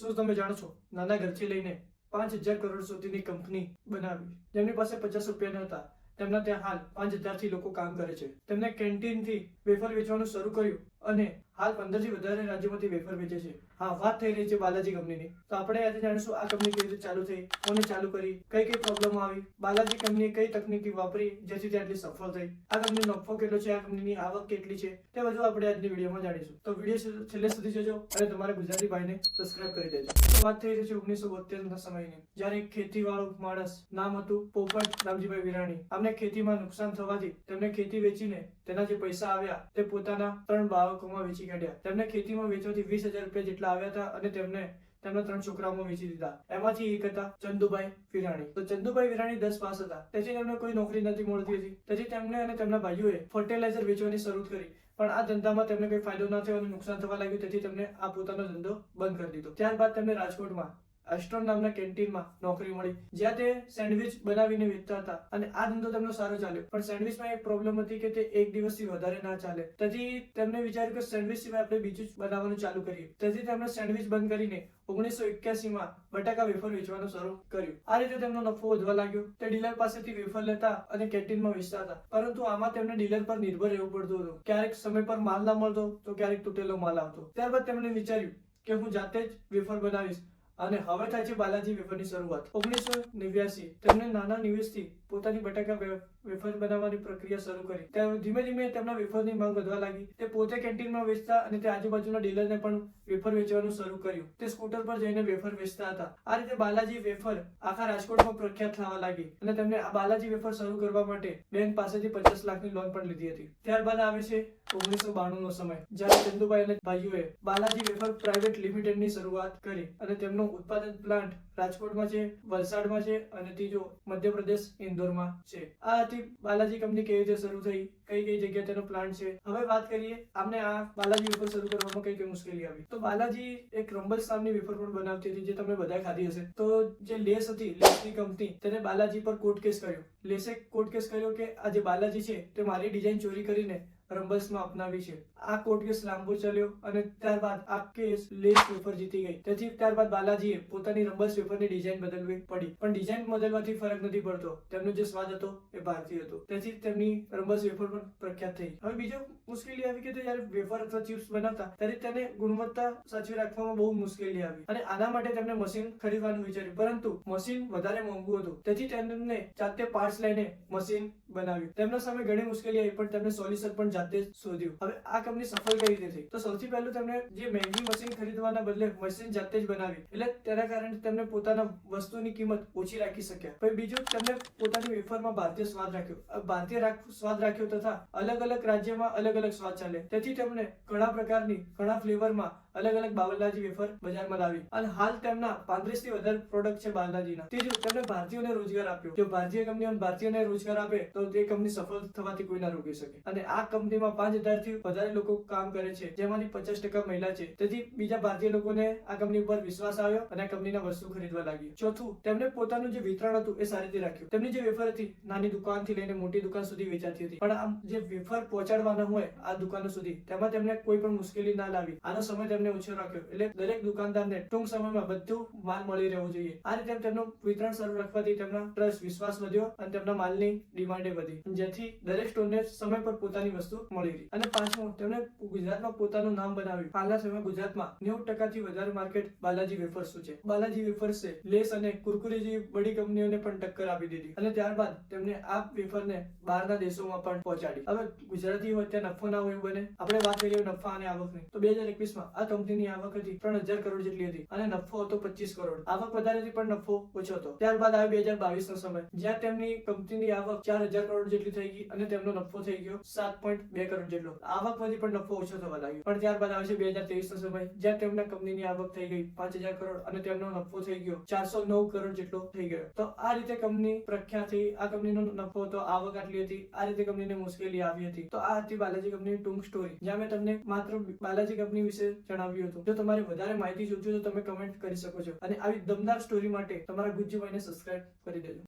શું તમે જાણો છો? નાના ઘરથી લઈને પાંચ હજાર કરોડ સુધીની કંપની બનાવી. જેમની પાસે પચાસ રૂપિયા હતા તેમના ત્યાં હાલ પાંચ હજારથી લોકો કામ કરે છે. તેમને કેન્ટીનથી વેફર વેચવાનું શરૂ કર્યું અને હાલ પંદરથી વધારે રાજ્યોમાંથી વેફર વેચે છે. હા, વાત થઈ રહી છે બાલાજી કંપનીની. તો આપણે આજે જાણીશું આ કંપની કેવી રીતે ચાલુ થઈ, કોને ચાલુ કરી, કઈ કઈ પ્રોબ્લેમ આવી. બાલાજી કંપનીએ કઈ તકનીકી વાપરી જેથી તે આટલી સફળ થઈ? આ કંપનીનો નફો કેટલો છે? આ કંપનીની આવક કેટલી છે? તે બધું આપણે આજની વિડીયોમાં જાણીશું. તો વીડિયો છેલ્લે સુધી જોજો અને તમારા ગુજરાતી ભાઈને સબસ્ક્રાઇબ કરી દેજો. તો વાત થઈ રહી છે ઓગણીસો બોતેરના સમયની, જ્યારે એક ખેતીવાળો માણસ નામ હતું પોપટ રામજીભાઈ વિરાણી. આમને ખેતીમાં નુકસાન થવાથી તેમને ખેતી વેચીને તેના જે પૈસા આવ્યા, તે પોતાના ત્રણ બાળકોમાં વેચી કાઢ્યા. તેમને ખેતીમાં વેચવાથી વીસ હજાર રૂપિયા જેટલા આવ્યા હતા અને તેમને તેમના ત્રણ છોકરાઓમાં વેચી દીધા. એમાંથી એક હતા ચંદુભાઈ વિરાણી. તો ચંદુભાઈ વિરાણી દસ પાસ હતા. તેથી તેમને કોઈ નોકરી નથી મળતી હતી. તેથી તેમને અને તેમના ભાઈઓએ ફર્ટિલાઇઝર વેચવાની શરૂ કરી. પણ આ ધંધામાં તેમને કોઈ ફાયદો ન થયો અને નુકસાન થવા લાગ્યું. તેથી તેમને આ પોતાનો ધંધો બંધ કરી દીધો. ત્યારબાદ તેમને રાજકોટમાં એસ્ટ્રોન નામના કેન્ટીનમાં નોકરી મળી. જ્યાં તે સેન્ડવિચ બનાવીને વેચતા હતા. અને આ ધંધો તેમનો સારો ચાલ્યો. પણ સેન્ડવિચમાં એક પ્રોબ્લેમ હતી કે તે એક દિવસથી વધારે ના ચાલે. તેથી તેમને વિચાર્યું કે સેન્ડવિચ સિવાય આપણે બીજું બનાવવાનું ચાલુ કરીએ. તેથી તેમણે સેન્ડવિચ બંધ કરીને ઓગણીસો એક્યાસીમાં બટાકા વેફર વેચવાનું શરૂ કર્યું. આ રીતે તેમનો નફો વધવા લાગ્યો. તે ડીલર પાસેથી વેફર લેતા અને કેન્ટીનમાં વેચતા હતા. પરંતુ આમાં તેમને ડીલર પર નિર્ભર રહેવું પડતું હતું. ક્યારેક સમય પર માલ ના મળતો, તો ક્યારેક તૂટેલો માલ આવતો. ત્યારબાદ તેમણે વિચાર્યું કે હું જાતે જ વેફર બનાવીશ. અને હવે થાય છે બાલાજી વેફરની શરૂઆત. ઓગણીસો નેવ્યાસી, તેમણે નાના નિવેશથી પોતાની બટાકા વેફર બનાવવાની પ્રક્રિયા શરૂ કરી. ત્યારે ધીમે ધીમે તેમના વેફરની માંગ વધવા લાગી. તે પોતે કેન્ટીનમાં વેચતા અને તે આજુબાજુના ડીલરને પણ વેફર વેચવાનું શરૂ કર્યું. તે સ્કૂટર પર જઈને વેફર વેચતા હતા. આ રીતે બાલાજી વેફર આખા રાજકોટમાં પ્રખ્યાત થવા લાગી અને તેમને આ બાલાજી વેફર શરૂ કરવા માટે બેંક પાસેથી પચાસ લાખની લોન પણ લીધી હતી. ત્યારબાદ આવે છે ઓગણીસો બાણું નો સમય, જ્યારે ચંદુભાઈ અને ભાઈઓએ બાલાજી વેફર પ્રાઇવેટ લિમિટેડની શરૂઆત કરી અને તેમનો ઉત્પાદન પ્લાન્ટ રાજકોટમાં છે, વલસાડમાં છે અને ત્રીજો મધ્યપ્રદેશ ઇન્દોરમાં છે. આ હતી બાલાજી કંપની કેવી રીતે શરૂ થઈ, કઈ કઈ જગ્યાએ તેનો પ્લાન્ટ છે. હવે વાત કરીએ આમને આ બાલાજી વેફર શરૂ કરવામાં કઈ કઈ મુશ્કેલી આવી. તો બાલાજી એક રંબલ્સ નામની વેફર પણ બનાવતી હતી જે તમે બધા ખાધી હશે. તો જે લેસ હતી, લેસની કંપની, તેને બાલાજી પર કોર્ટ કેસ કર્યો. લેસે કોર્ટ કેસ કર્યો કે આ જે બાલાજી છે તે મારી ડિઝાઇન ચોરી કરીને રંબલ્સમાં અપનાવી છે. આ કોર્ટ કેસ લાંબો ચાલ્યો અને ત્યારબાદ આ કેસ લેસ પેપર જીતી ગઈ. તેથી ત્યારબાદ બાલાજીએ પોતાની રંબલ્સ વેફરની ડિઝાઇન બદલવી પડી. પણ ડિઝાઇન બદલવાથી ફરક નથી પડતો. તેમનો જે સ્વાદ હતો એ ભારતીય હતો. તેથી તેમની રંબલ્સ વેફર પણ પ્રખ્યાત થઈ. હવે બીજો મુશ્કેલી આવી કે જ્યારે વેફર અથવા ચિપ્સ બનાવતા, ત્યારે તેને ગુણવત્તા સાચવી રાખવામાં બહુ મુશ્કેલી આવી. અને આના માટે તેમને મશીન ખરીદવાનું વિચાર્યું. પરંતુ મશીન વધારે મોંઘું હતું. તેથી તેમને જાતે પાર્ટસ લઈને મશીન બનાવ્યું તેમના સામે ઘણી મુશ્કેલી આવી, પણ તેમને સોલ્યુશન પણ જાતે શોધ્યું. હવે આ કંપની સફળ કઈ રીતે થઈ? તો સૌથી પહેલું તેમણે જે મહેંગી મશીન ખરીદવાના બદલે મશીન જાતે જ બનાવી. એટલે તેના કારણે તેમને પોતાના વસ્તુની કિંમત ઓછી રાખી શક્યા. પછી બીજું, તેમણે પોતાની વેફરમાં ભારતીય સ્વાદ રાખ્યો. ભારતીય સ્વાદ રાખ્યો તથા અલગ અલગ રાજ્યમાં અલગ અલગ સ્વાદ ચાલે. તેથી તેમણે ઘણા પ્રકારની, ઘણા ફ્લેવરમાં અલગ અલગ બાલાજી વેફર બજારમાં લાવી. અને હાલ તેમના પાંત્રીસથી વધારે પ્રોડક્ટ છે બાલાજીના ત્રીજું તેમણે ભારતીયોને રોજગાર આપ્યો. જો ભારતીય કંપનીઓ ભારતીયોને રોજગાર આપે, તો તે કંપની સફળ થવાથી કોઈ ના રોકી શકે. અને આ કંપનીમાં પાંચ હજારથી વધારે લોકો કામ કરે છે, જેમાંથી પચાસ ટકા મહિલા છે. તેથી બીજા ભારતીય લોકોને આ કંપની પર વિશ્વાસ આવ્યો અને આ કંપનીના વસ્તુ ખરીદવા લાગ્યું. ચોથું, તેમણે પોતાનું જે વિતરણ હતું એ સારી રીતે રાખ્યું. તેમની જે વેફર હતી, નાની દુકાનથી લઈને મોટી દુકાન સુધી વેચાતી હતી. પણ આમ જે વેફર પહોંચાડવાના હોય આ દુકાનો સુધી, તેમાં તેમને કોઈ પણ મુશ્કેલી ના લાવી. આનો સમય તેમને ઓછો રાખ્યો. એટલે દરેક દુકાનદારને ટૂંક સમયમાં બધું માલ મળી રહેવું જોઈએ. આ રીતે તેમનું વિતરણ શરૂ રાખવાથી તેમનો ટ્રસ્ટ વિશ્વાસ વધ્યો અને તેમના માલની ડિમાન્ડે વધી. જેથી દરેક સ્ટોરને સમય પર પોતાની વસ્તુ મળી રહી. અને પાંચમું તેમણે ગુજરાતમાં પોતાનું નામ બનાવ્યું. હાલના સમયમાં ગુજરાતમાં નેવું ટકાથી વધારે માર્કેટ બાલાજી વેફર્સનું છે. બાલાજી વેફર્સે લેસ અને કુરકુરી જેવી બડી કંપનીઓને પણ ટક્કર આપી દીધી. અને ત્યારબાદ તેમણે આ વેફરને બહારના દેશોમાં પણ પહોંચાડી. હવે ગુજરાતી હોય ત્યાં નફો ના હોય બને. આપણે વાત કરીએ નફા અને આવકની તો બે હજાર એકવીસમાં આ કંપનીની આવક હતી ત્રણ હજાર કરોડ જેટલી હતી. અને નફો હતો પચીસ કરોડ. આવક વધારે પણ નફો ઓછો હતો. ત્યારબાદ આવ્યો બે હજાર બાવીસ નો સમય. જ્યાં તેમની કંપનીની આવક ચાર હજાર કરોડ જેટલી થઈ ગઈ અને તેમનો નફો થઈ ગયો સાત પોઈન્ટ બે કરોડ જેટલો. આવક વધી પણ નફો ઓછો થવા લાગ્યો. પણ ત્યારબાદ છે બે હજાર ત્રેવીસ નો સમય. જ્યાં તેમના કંપનીની આવક થઈ ગઈ પાંચ હજાર કરોડ અને તેમનો નફો થઈ ગયો ચારસો નવ કરોડ જેટલો થઈ ગયો. તો આ રીતે કંપની પ્રખ્યાત થઈ આ કંપનીનો નફો હતો આવક આટલી હતી, આ રીતે કંપનીને મુશ્કેલી આવી હતી. તો આ હતી બાલાજી કંપનીની ટૂંક સ્ટોરી જ્યાં મેં તમને માત્ર બાલાજી કંપની વિશે જણાવ્યું હતું. જો તમારે વધારે માહિતી જોઈતી તો તમે કમેન્ટ કરી શકો છો. અને આવી દમદાર સ્ટોરી માટે તમારા ગુજ્જુભાઈને સબસ્ક્રાઇબ કરી દેજો.